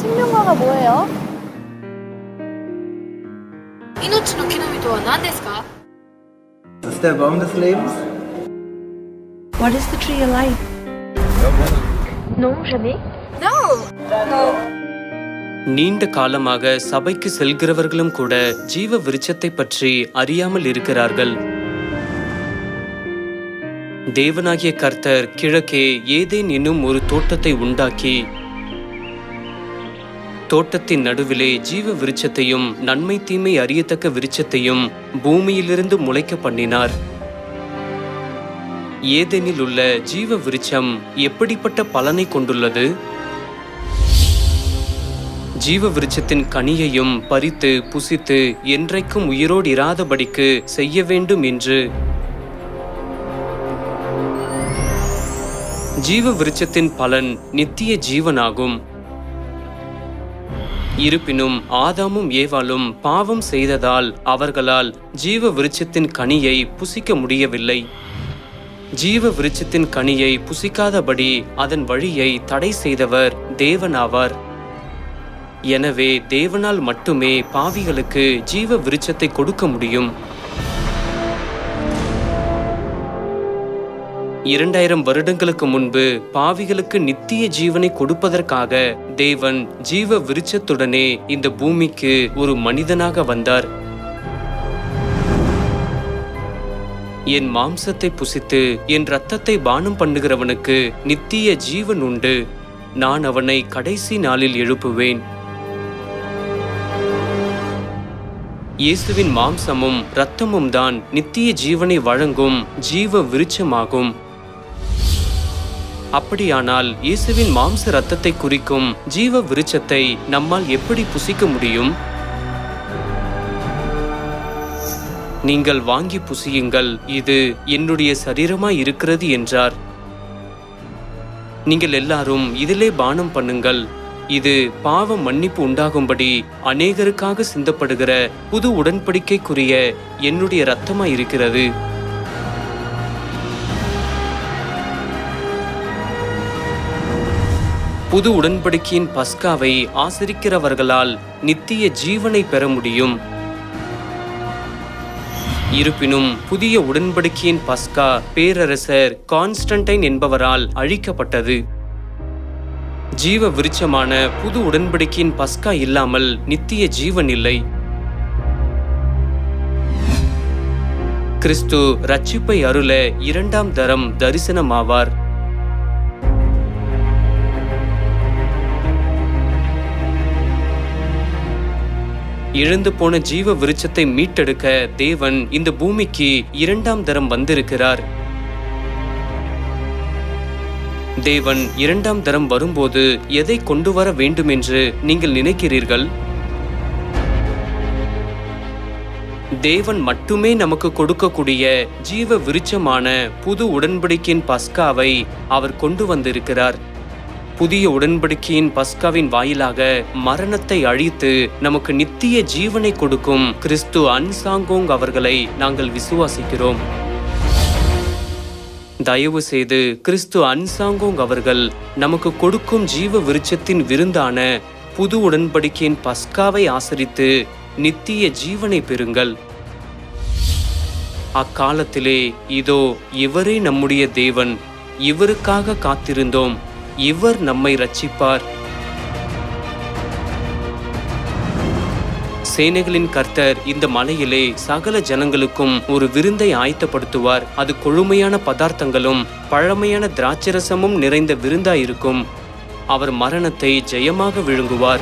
단어가 뭐예요? 命の木の実とは何ですか Das ist der Baum des Lebens? What is the tree of life? Non, jamais. No! நீண்ட காலமாக சபைக்கு செல்கிறவர்களும் கூட ஜீவ விருட்சத்தை பற்றி அறியாமல் இருக்கிறார்கள் தேவனாகிய கர்த்தர் கிழக்கே ஏதேன் என்னும் ஒரு தோட்டத்தை உண்டாக்கி தோட்டத்தின் நடுவிலே ஜீவ விருட்சத்தையும் நன்மை தீமை அறியத்தக்க விருட்சத்தையும் பூமியிலிருந்து முளைக்க பண்ணினார். ஏதெனில் உள்ள ஜீவ விருட்சம் எப்படிப்பட்ட பலனை கொண்டுள்ளது? ஜீவ விருட்சத்தின் கனியையும் பறித்து புசித்து என்றைக்கும் உயிரோடு இராதபடிக்கு செய்ய வேண்டும் என்று ஜீவ விருட்சத்தின் பலன் நித்திய ஜீவனாகும். இருப்பினும் ஆதாமும் ஏவாளும் பாவம் செய்ததால் அவர்களால் ஜீவ விருட்சத்தின் கனியை புசிக்க முடியவில்லை. ஜீவ விருட்சத்தின் கனியை புசிக்காதபடி அதன் வழியை தடை செய்தவர் தேவனாவார். எனவே தேவனால் மட்டுமே பாவிகளுக்கு ஜீவ விருட்சத்தை கொடுக்க முடியும். இரண்டாயிரம் வருடங்களுக்கு முன்பு பாவிகளுக்கு நித்திய ஜீவனை கொடுப்பதற்காக தேவன் ஜீவ விருட்சத்துடனே இந்த பூமிக்கு ஒரு மனிதனாக வந்தார். என் மாம்சத்தை புசித்து என் இரத்தத்தை பானம் பண்ணுகிறவனுக்கு நித்திய ஜீவன் உண்டு. நான் அவனை கடைசி நாளில் எழுப்புவேன். இயேசுவின் மாம்சமும் இரத்தமும் தான் நித்திய ஜீவனை வழங்கும் ஜீவ விருட்சமாகும். அப்படியானால் இயேசுவின் மாம்ச இரத்தத்தை குறிக்கும் ஜீவ விருட்சத்தை நம்மால் எப்படி புசிக்க முடியும்? நீங்கள் வாங்கி புசியுங்கள். இது என்னுடைய சரீரமாய் இருக்கிறது என்றார். நீங்கள் எல்லாரும் இதிலே பானம் பண்ணுங்கள். இது பாவ மன்னிப்பு உண்டாகும்படி அநேகருக்காக சிந்தப்படுகிற புது உடன்படிக்கைக்குரிய என்னுடைய இரத்தமாய் இருக்கிறது. புது உடன்படிக்கையின் பஸ்காவை ஆசரிக்கிறவர்களால் நித்திய ஜீவனை பெற முடியும். இருப்பினும் புதிய உடன்படிக்கையின் பஸ்கா பேரரசர் கான்ஸ்டன்டைன் என்பவரால் அழிக்கப்பட்டது. ஜீவ விருட்சமான புது உடன்படிக்கையின் பஸ்கா இல்லாமல் நித்திய ஜீவன் இல்லை. கிறிஸ்து ரட்சிப்பை அருள இரண்டாம் தரம் தரிசனமாவார். இழந்து போன ஜீவ விருட்சத்தை மீட்டெடுக்க தேவன் இந்த பூமிக்கு இரண்டாம் தரம் வந்திருக்கிறார். தேவன் இரண்டாம் தரம் வரும்போது எதை கொண்டு வர வேண்டும் என்று நீங்கள் நினைக்கிறீர்கள்? தேவன் மட்டுமே நமக்கு கொடுக்கக்கூடிய ஜீவ விருட்சமான புது உடன்படிக்கையின் பஸ்காவை அவர் கொண்டு வந்திருக்கிறார். புதிய உடன்படிக்கையின் பஸ்காவின் வாயிலாக மரணத்தை அழித்து நமக்கு நித்திய ஜீவனை கொடுக்கும் கிறிஸ்து அன்சாங்கோங் அவர்களை நாங்கள் விசுவாசிக்கிறோம். தயவு செய்து கிறிஸ்து அன்சாங்கோங் அவர்கள் நமக்கு கொடுக்கும் ஜீவ விருட்சத்தின் விருந்தான புது உடன்படிக்கையின் பஸ்காவை ஆசரித்து நித்திய ஜீவனை பெறுங்கள். அக்காலத்திலே இதோ இவரே நம்முடைய தேவன் இவருக்காக காத்திருந்தோம். இவர் நம்மை ரட்சிப்பார் சேனைகளின் கர்த்தர் இந்த மலையிலே சகல ஜனங்களுக்கும் ஒரு விருந்தை ஆயத்தப்படுத்துவார். அது கொழுமையான பதார்த்தங்களும் பழமையான திராட்சரசமும் நிறைந்த விருந்தாயிருக்கும். அவர் மரணத்தை ஜெயமாக விழுங்குவார்.